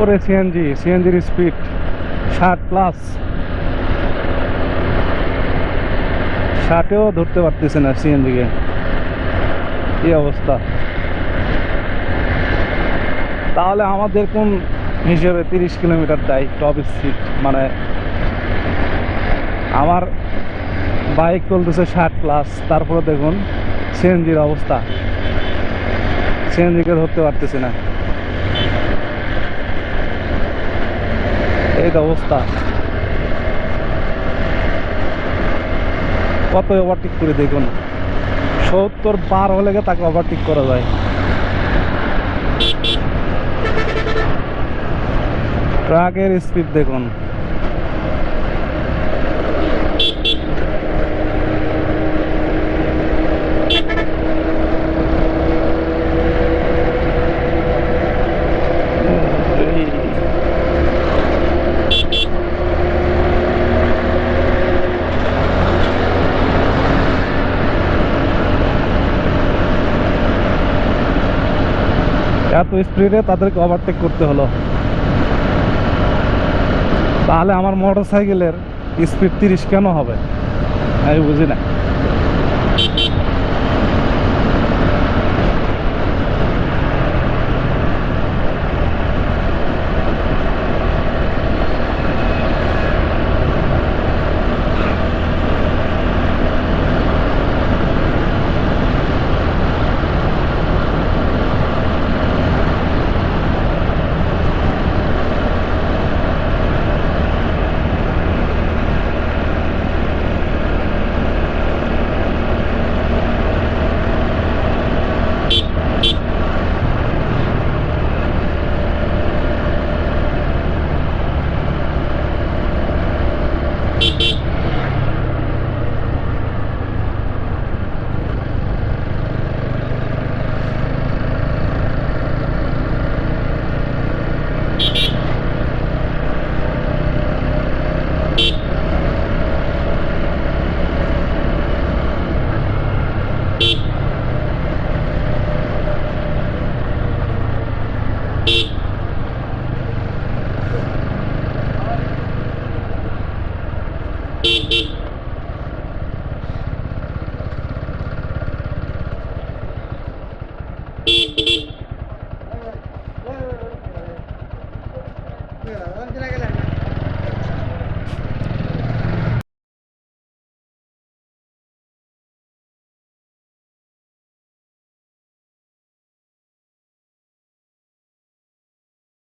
ওরে সিএনজি সিএনজির স্পিড ষাট প্লাস ষাটেও ধরতে পারতেছে না সিএনজিকে কি। অবস্থা? তাহলে আমাদের কোন হিসেবে তিরিশ কিলোমিটার দেয়? টপ স্পিড মানে আমার বাইক চলতেছে ষাট প্লাস তারপরে দেখুন সিএনজির অবস্থা। সিএনজিকে ধরতে পারতেছি না। এই অবস্থা। কত ওভারটেক করে দেখুন। সত্তর পার হলে তাকে ওভারটেক করা যায়। ট্রাকের স্পিড দেখুন। এত স্পিডে তাদেরকে ওভারটেক করতে হলো। তাহলে আমার মোটর সাইকেলের স্পিড তিরিশ কেন হবে? আমি বুঝি না। Adelante la que